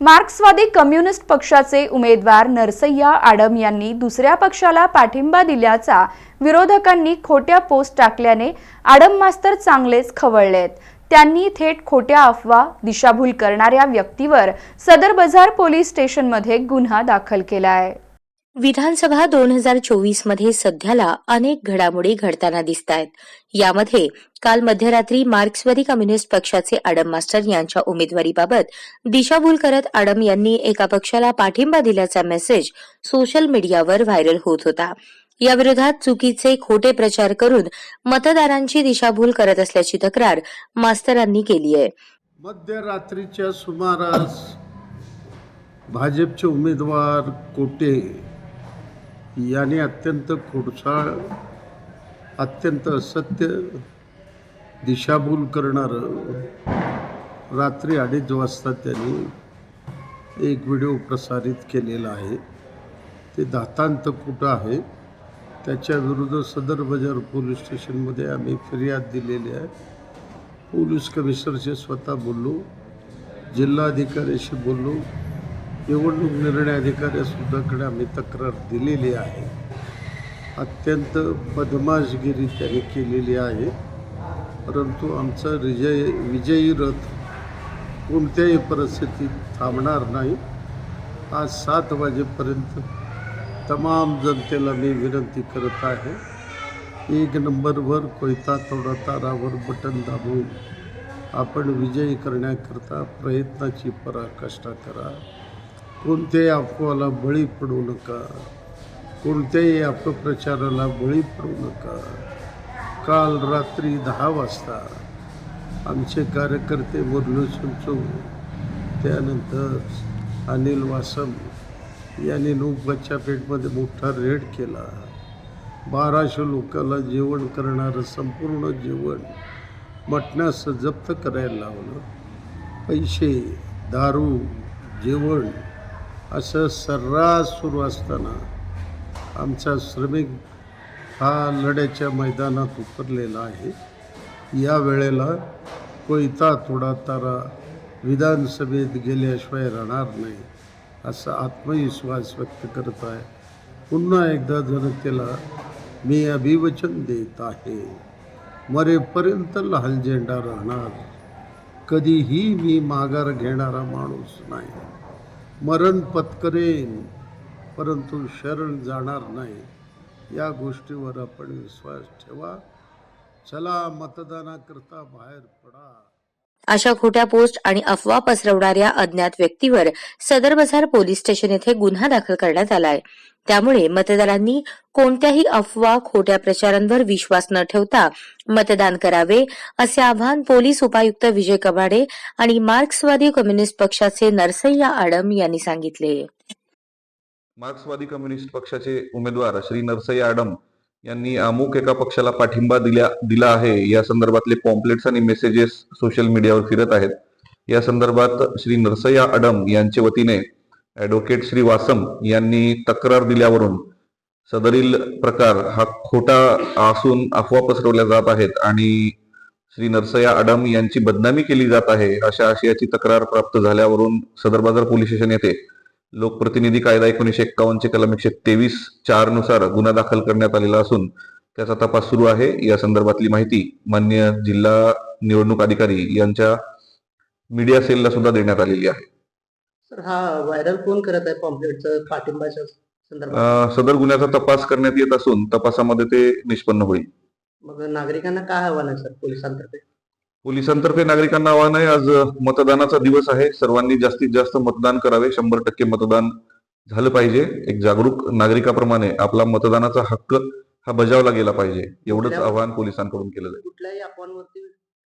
मार्क्सवादी कम्युनिस्ट पक्षाचे उमेदवार नरसय्या आडम यांनी दुसऱ्या पक्षाला पाठिंबा दिल्याचा विरोधकांनी खोट्या पोस्ट टाकल्याने आडम मास्तर चांगलेच खवळलेत. त्यांनी थेट खोट्या अफवा दिशाभूल करणाऱ्या व्यक्तीवर सदर बझार पोलीस स्टेशनमध्ये गुन्हा दाखल केला आहे विधानसभा दोन हजार चोवीसमध्ये सध्याला अनेक घडामोडी घडताना दिसत आहेत यामध्ये काल मध्यरात्री मार्क्सवादी कम्युनिस्ट पक्षाचे आडम मास्टर यांच्या उमेदवारीबाबत दिशाभूल करत आडम यांनी एका पक्षाला पाठिंबा दिल्याचा मेसेज सोशल मीडियावर व्हायरल होत होता. याविरोधात चुकीचे खोटे प्रचार करून मतदारांची दिशाभूल करत असल्याची तक्रार मास्तरांनी केली आहे. मध्यरात्रीच्या सुमारास भाजपचे उमेदवार कोटे याने अत्यंत खोडसाळ अत्यंत असत्य दिशाभूल करणारं रात्री अडीच वाजता त्यांनी एक व्हिडिओ प्रसारित केलेला आहे. ते दातांत कुठं आहे? त्याच्याविरुद्ध सदर बाजार पोलीस स्टेशनमध्ये आम्ही फिर्याद दिलेली आहे. पोलीस कमिशनरशी स्वतः बोललो जिल्हाधिकाऱ्याशी बोललो निवडणूक निर्णय अधिकाऱ्यासुद्धाकडे आम्ही तक्रार दिलेली आहे. अत्यंत बदमाशगिरी त्याने केलेली आहे. परंतु आमचा विजय विजयी रथ कोणत्याही परिस्थितीत थांबणार नाही. आज सात वाजेपर्यंत तमाम जनतेला मी विनंती करत आहे एक नंबरवर कोयता तोडा तारावर बटन दाबून आपण विजयी करण्याकरता प्रयत्नाची पराकाष्ठा करा. कोणत्याही अफवाला बळी पडू नका. कोणत्याही अपप्रचाराला बळी पडू नका. काल रात्री दहा वाजता आमचे कार्यकर्ते मुरली सुंचू त्यानंतर अनिल वासम यांनी नूक पेठमध्ये मोठा रेड केला. बाराशे लोकांना जेवण करणारं संपूर्ण जेवण मटणाचं जप्त करायला लावलं. पैसे दारू जेवण असं सर्रास सुरू असताना आमचा श्रमिक हा लढ्याच्या मैदानात उतरलेला आहे. या वेळेला कोयता थोडा तारा विधानसभेत गेल्याशिवाय राहणार नाही असा आत्मविश्वास व्यक्त करत आहे. पुन्हा एकदा जनतेला मी अभिवचन देत आहे. मरेपर्यंत लाल झेंडा राहणार. कधीही मी माघार घेणारा माणूस नाही. मरण पत्करेन परंतु शरण जाणार नाही. या गोष्टीवर आपण विश्वास ठेवा. चला मतदानाकरता बाहेर पडा. अशा खोट्या पोस्ट आणि अफवा पसरवणाऱ्या अज्ञात व्यक्तीवर सदर बाजार पोलीस स्टेशन येथे गुन्हा दाखल करण्यात आलाय. त्यामुळे मतदारांनी कोणत्याही अफवा खोट्या प्रचारांवर विश्वास न ठेवता मतदान करावे असे आवाहन पोलीस उपायुक्त विजय कबाडे आणि मार्क्सवादी कम्युनिस्ट पक्षाचे नरसय्या आडम यांनी सांगितले. मार्क्सवादी कम्युनिस्ट पक्षाचे उमेदवार श्री नरसई आडम यांनी अमुक एका पक्षाला पाठिंबा दिल्या दिला आहे. या संदर्भातले पॉम्पलेट्स आणि मेसेजेस सोशल मीडियावर फिरत आहेत. या संदर्भात श्री नरसय्या आडम यांच्या वतीने ॲडव्होकेट श्री वासम यांनी तक्रार दिल्यावरून सदरील प्रकार हा खोटा असून अफवा पसरवल्या जात आहेत आणि श्री नरसया आडम यांची बदनामी केली जात आहे अशा आशयाची तक्रार प्राप्त झाल्यावरून सदर बाजार पोलीस स्टेशन येथे लोकप्रतिनिधी कायदा एकोणीशे एक्कावन्नचे कलम एकशे तेवीस चारनुसार गुन्हा दाखल करण्यात आलेला असून त्याचा तपास सुरू आहे. या संदर्भातली माहिती मान्य जिल्हा निवडणूक अधिकारी यांच्या मीडिया सेलला सुद्धा देण्यात आलेली आहे. सर हा व्हायरल कोण करत आहे पॉम्पलेटचं पाठिंबाच्या संदर्भात? अं, सदर गुन्ह्याचा तपास करण्यात येत असून तपासामध्ये ते निष्पन्न होईल. मग नागरिकांना काय आव्हान आहे सर पोलिसांतर्फे? पोलिसांतर्फे नागरिकांना आवाहन आहे आज मतदानाचा दिवस आहे. सर्वांनी जास्तीत जास्त मतदान करावे. शंभर टक्के मतदान झालं पाहिजे. एक जागरूक नागरिकाप्रमाणे आपला मतदानाचा हक्क हा बजावला गेला पाहिजे. एवढंच आवाहन पोलिसांकडून केलं जाईल कुठल्याही अफवांवरती